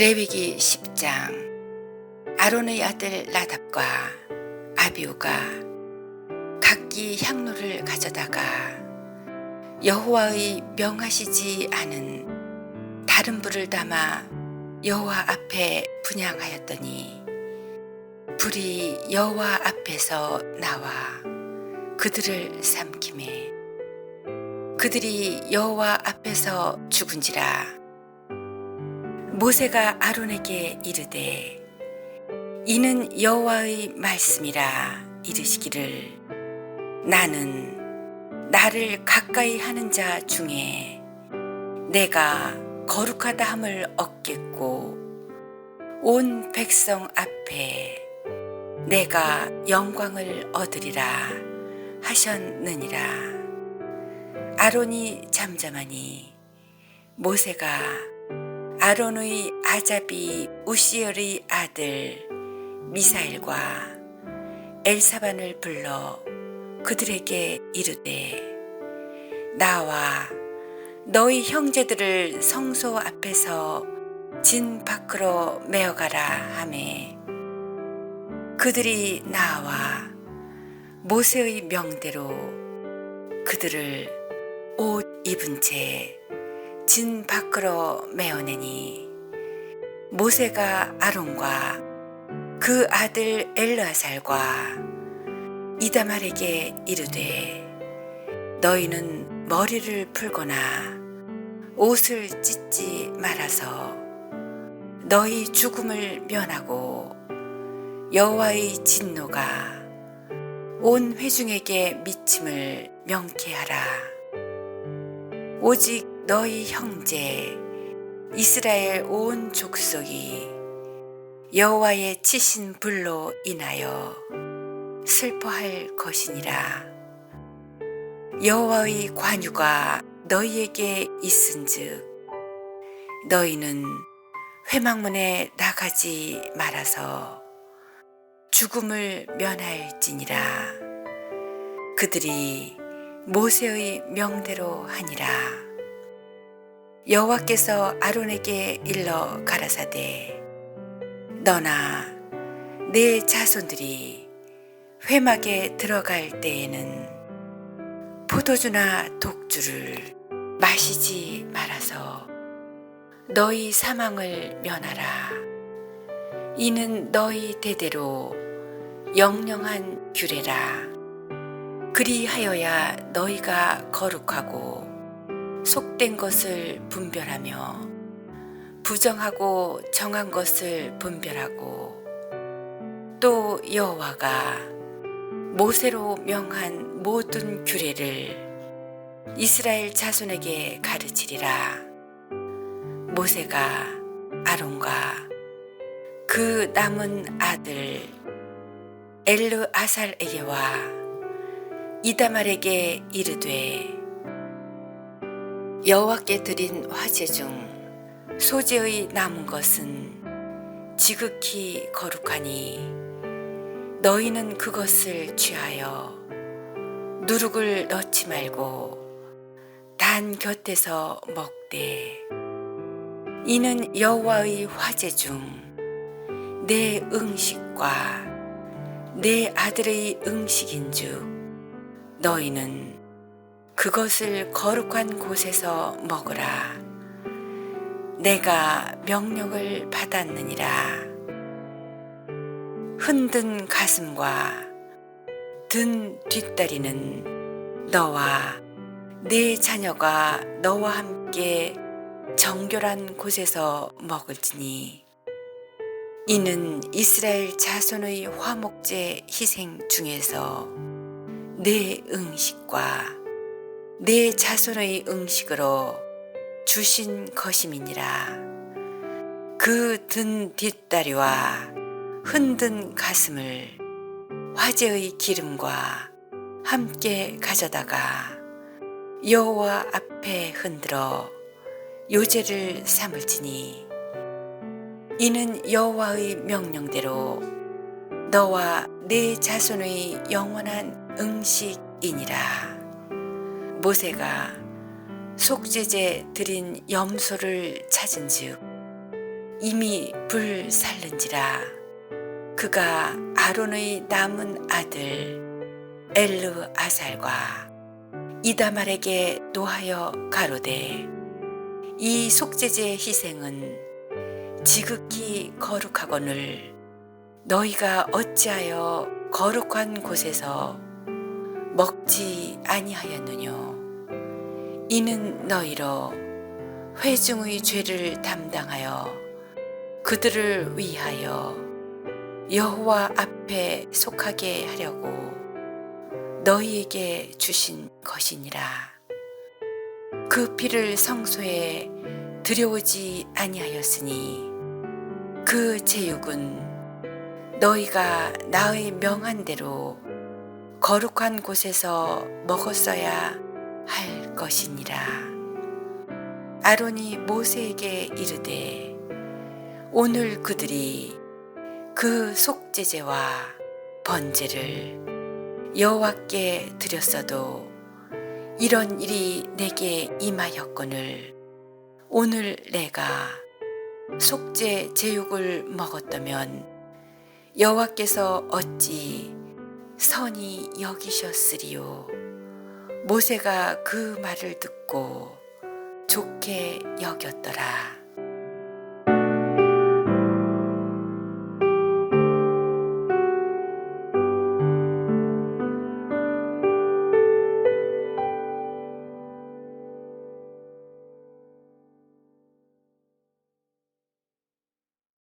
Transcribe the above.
레위기 10장. 아론의 아들 나답과 아비우가 각기 향로를 가져다가 여호와의 명하시지 않은 다른 불을 담아 여호와 앞에 분양하였더니 불이 여호와 앞에서 나와 그들을 삼키매 그들이 여호와 앞에서 죽은지라 모세가 아론에게 이르되 이는 여호와의 말씀이라 이르시기를 나는 나를 가까이 하는 자 중에 내가 거룩하다 함을 얻겠고 온 백성 앞에 내가 영광을 얻으리라 하셨느니라. 아론이 잠잠하니 모세가 아론의 아자비 우시엘의 아들 미사엘과 엘사반을 불러 그들에게 이르되 나와 너희 형제들을 성소 앞에서 진 밖으로 메어가라 하매. 그들이 나와 모세의 명대로 그들을 옷 입은 채 진 밖으로 메어내니 모세가 아론과 그 아들 엘르아살과 이다말에게 이르되 너희는 머리를 풀거나 옷을 찢지 말아서 너희 죽음을 면하고 여호와의 진노가 온 회중에게 미침을 명케하라. 오직 너희 형제 이스라엘 온 족속이 여호와의 치신 불로 인하여 슬퍼할 것이니라. 여호와의 관유가 너희에게 있은즉 너희는 회막문에 나가지 말아서 죽음을 면할지니라. 그들이 모세의 명대로 하니라 여호와께서 아론에게 일러 가라사대 너나 내 자손들이 회막에 들어갈 때에는 포도주나 독주를 마시지 말아서 너희 사망을 면하라. 이는 너희 대대로 영영한 규례라. 그리하여야 너희가 거룩하고 속된 것을 분별하며 부정하고 정한 것을 분별하고 또 여호와가 모세로 명한 모든 규례를 이스라엘 자손에게 가르치리라. 모세가 아론과 그 남은 아들 엘르 아살에게와 이다말에게 이르되 여호와께 드린 화제 중 소재의 남은 것은 지극히 거룩하니 너희는 그것을 취하여 누룩을 넣지 말고 단 곁에서 먹되 이는 여호와의 화제 중내 응식과 내 아들의 응식인즉 너희는 그것을 거룩한 곳에서 먹으라. 내가 명령을 받았느니라. 흔든 가슴과 든 뒷다리는 너와 네 자녀가 너와 함께 정결한 곳에서 먹을지니 이는 이스라엘 자손의 화목제 희생 중에서 내 응식과 내 자손의 음식으로 주신 것임이니라. 그 든 뒷다리와 흔든 가슴을 화제의 기름과 함께 가져다가 여호와 앞에 흔들어 요제를 삼을지니 이는 여호와의 명령대로 너와 내 자손의 영원한 음식이니라. 모세가 속죄제 드린 염소를 찾은즉 이미 불 살른지라. 그가 아론의 남은 아들 엘르 아살과 이다말에게 노하여 가로되 이 속죄제 희생은 지극히 거룩하거늘 너희가 어찌하여 거룩한 곳에서 먹지 아니하였느뇨? 이는 너희로 회중의 죄를 담당하여 그들을 위하여 여호와 앞에 속하게 하려고 너희에게 주신 것이니라. 그 피를 성소에 들여오지 아니하였으니 그 제육은 너희가 나의 명한 대로 거룩한 곳에서 먹었어야 할 것이니라. 아론이 모세에게 이르되 오늘 그들이 그 속죄제와 번제를 여호와께 드렸어도 이런 일이 내게 임하였거늘 오늘 내가 속죄 제육을 먹었다면 여호와께서 어찌 선이 여기셨으리요. 모세가 그 말을 듣고 좋게 여겼더라